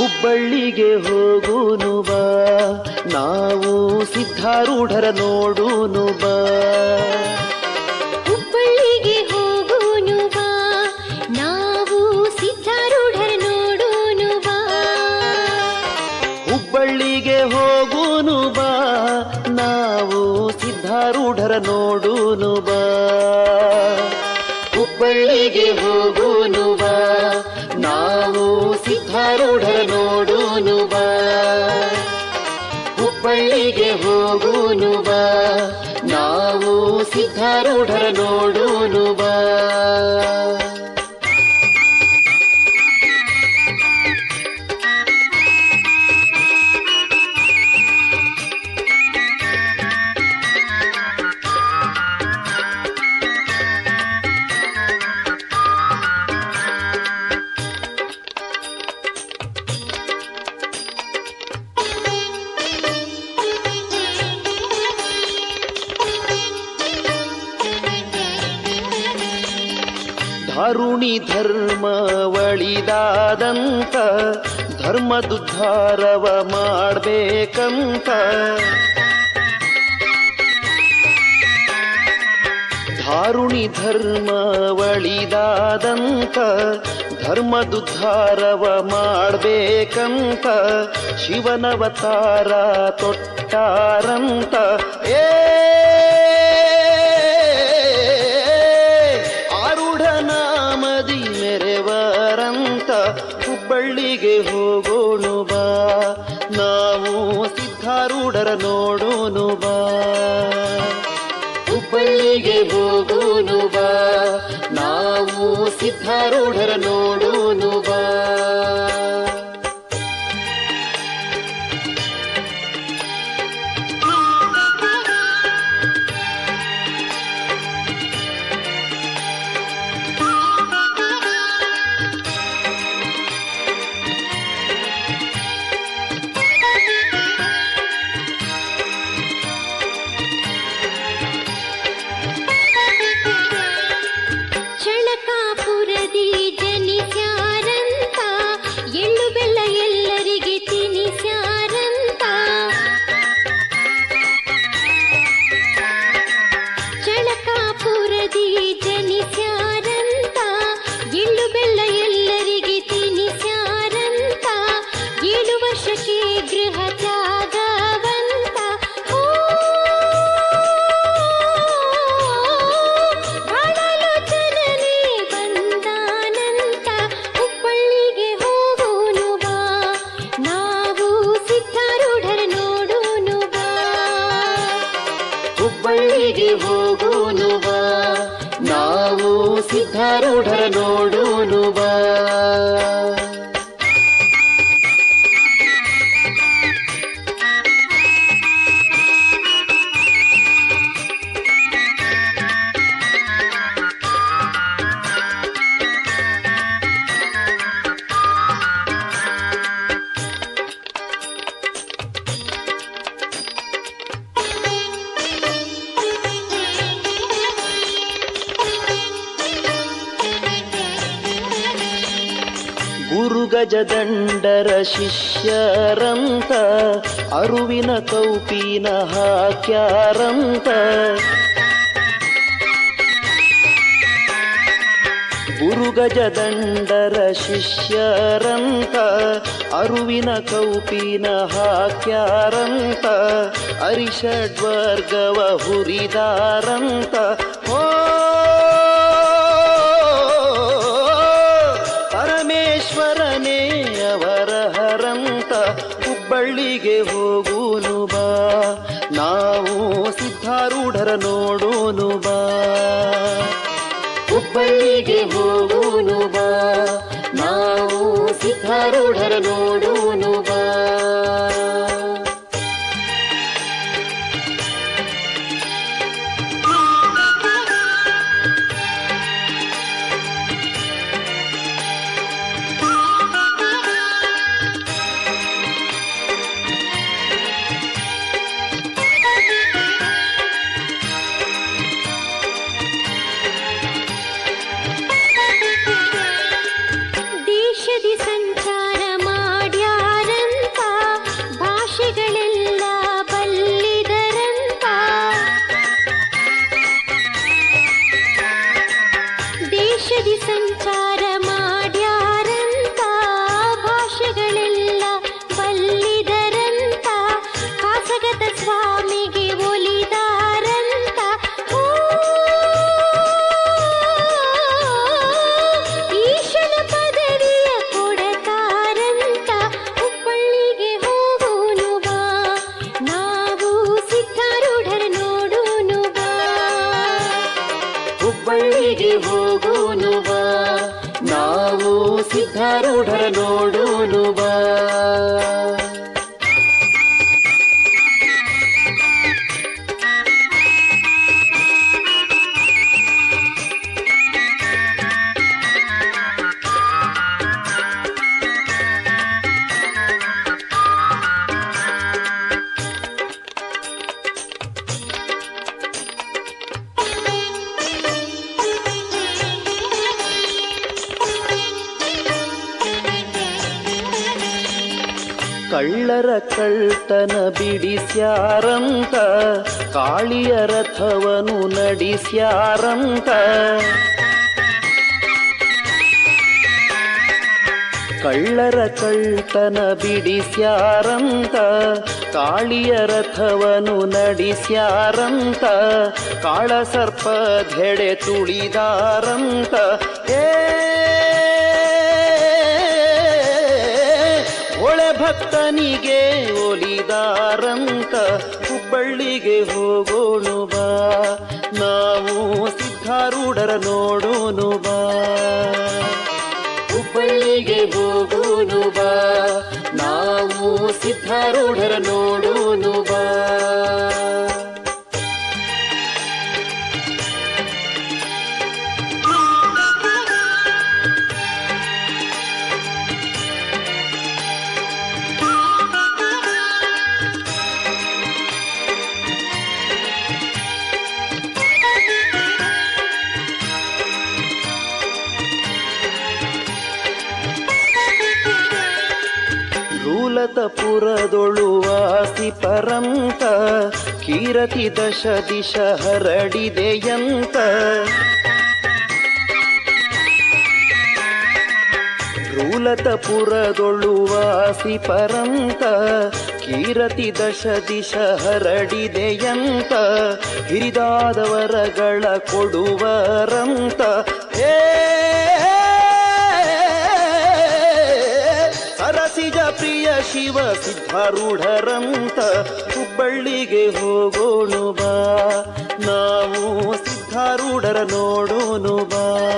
ಹುಬ್ಬಳ್ಳಿಗೆ ಹೋಗುನು ಬಾ ನಾವು ಸಿದ್ಧಾರೂಢರ ನೋಡುನು ಬಾ ಹುಬ್ಬಳ್ಳಿಗೆ ಹೋಗೋನು ಬಾ ನಾವು ಸಿದ್ಧಾರೂಢರ ನೋಡೋನು ಬಾ ಹುಬ್ಬಳ್ಳಿಗೆ ಹೋಗುನು ಬಾ ನಾವು ಸಿದ್ಧಾರೂಢರ ನೋಡುನು ಬಾ ಹುಬ್ಬಳ್ಳಿಗೆ ಹೋಗುನು ಬಾ ನಾವು ಸಿದ್ಧಾರೂಢರ ನೋಡುನು ಬಾ ಹುಬ್ಬಳ್ಳಿಗೆ ಹೋಗುನು ನಾವು ಸಿದ್ಧಾರೂಢರ ನೋಡುನು ಬಾ ಧಾರುಣಿ ಧರ್ಮವಳಿದಾದಂತ ಧರ್ಮದುದ್ಧಾರವ ಮಾಡಬೇಕಂತ. ಧಾರುಣಿ ಧರ್ಮವಳಿದಾದಂತ ಧರ್ಮದುದ್ಧಾರವ ಮಾಡಬೇಕಂತ ಶಿವನವತಾರ ತೊಟ್ಟಾರಂತ. ಏ ಹೋಗೋಣು ಬಾ. ನಾವು ಸಿದ್ಧಾರೂಢರ ನೋಡೋನು ಬಾ. ಹುಬ್ಬಳ್ಳಿಗೆ ಹೋಗೋನು ಬಾ. ನಾವು ಸಿದ್ಧಾರೂಢರ ನೋಡೋನು ಬಾ. ಹೋಗೋನು ನಾವು ಸಿದ್ಧಾರೂಢರ ನೋಡೋನು ಗುರು ಗಜದಂಡರ ಶಿಷ್ಯರಂತ ಅರುವಿನ ಕೌಪಿನ ಹಾಕ್ಯಾರಂತ. ಗುರುಗಜದಂಡರ ಶಿಷ್ಯರಂತ ಅರುವಿನ ಕೌಪಿನ ಹಾಕ್ಯಾರಂತ. ಅರಿಷಡ್ವರ್ಗವ ಹುರಿದಾರಂತ. ಓ ಸಿದ್ಧಾರೂಢರ ನೋಡೋನು ಬಾ. ಹುಬ್ಬಳ್ಳಿಗೆ ಹೋಗೋನು ಬಾ. ನಾವು ಸಿದ್ಧಾರೂಢರ ನೋಡೋನು ಬಾ. ಬಳ್ಳಿಗೆ ಹೋಗೋನುವ. ನಾವು ಸಿದ್ಧಾರೂಢರ ನೋಡೋನುವ. ಕಳ್ಳರ ಕಳ್ತನ ಬಿಡಿಸ್ಯಾರಂತ, ಕಾಳಿಯ ರಥವನು ನಡೆಸ್ಯಾರಂತ. ಕಳ್ಳರ ಕಳ್ತನ ಬಿಡಿಸ್ಯಾರಂತ, ಕಾಳಿಯ ರಥವನು ನಡೆಸ್ಯಾರಂತ ಕಾಳ ಸರ್ಪ ಧೆಡೆ ತುಳಿದಾರಂತ. ಏ ಹೋಗೋಣು ಬಾ. ನಾವು ಸಿದ್ಧಾರೂಢರ ನೋಡೋನು ಬಾ. ಹುಬ್ಬಳ್ಳಿಗೆ ಹೋಗೋನು ಬಾ. ನಾವು ಸಿದ್ಧಾರೂಢರ ನೋಡೋನು ಬಾ. ರೂಲತಪುರದೊಳು ವಾಸಿ ಪರಂತ ಕೀರತಿ ದಶ ದಿಶ ಹರಡಿದೆಯಂತ ರೂಲತಪುರದೊಳು ವಾಸಿ ಪರಂತ ಕೀರತಿ ದಶ ದಿಶ ಹರಡಿದೆಯಂತ ಹಿರಿದಾದವರಗಳ ಕೊಡುವರಂತ ಏ ಸರಸಿಜ ಪ್ರಿಯ ಶಿವ ಸಿದ್ಧಾರೂಢರಂತ, ಹುಬ್ಬಳ್ಳಿಗೆ ಹೋಗೋಣು ಬಾ. ನಾವು ಸಿದ್ಧಾರೂಢರ ನೋಡೋನು ಬಾ.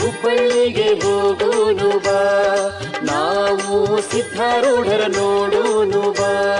ಹುಬ್ಬಳ್ಳಿಗೆ ಹೋಗೋನು ಬಾ. ನಾವು ಸಿದ್ಧಾರೂಢರ ನೋಡೋನು ಬಾ.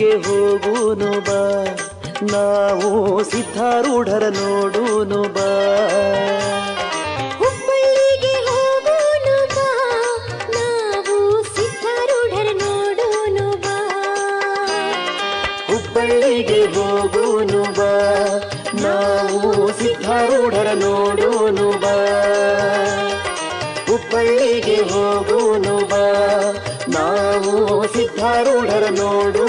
ಹುಬ್ಬಳ್ಳಿಗೆ ಹೋಗೋನು ಬಾ. ನಾವು ಸಿದ್ಧಾರೂಢರ ನೋಡೋನು ಬಾ. ಹುಬ್ಬಳ್ಳಿಗೆ ಹೋಗೋನು ಬಾ. ನಾವು ಸಿದ್ಧಾರೂಢರ ನೋಡೋನು ಬಾ. ಹುಬ್ಬಳ್ಳಿಗೆ ಹೋಗೋನು ಬಾ. ನಾವು ಸಿದ್ಧಾರೂಢರ ನೋಡೋನು ಬಾ. ಹುಬ್ಬಳ್ಳಿಗೆ ಹೋಗೋನು ಬಾ. ನಾವು ಸಿದ್ಧಾರೂಢರ ನೋಡು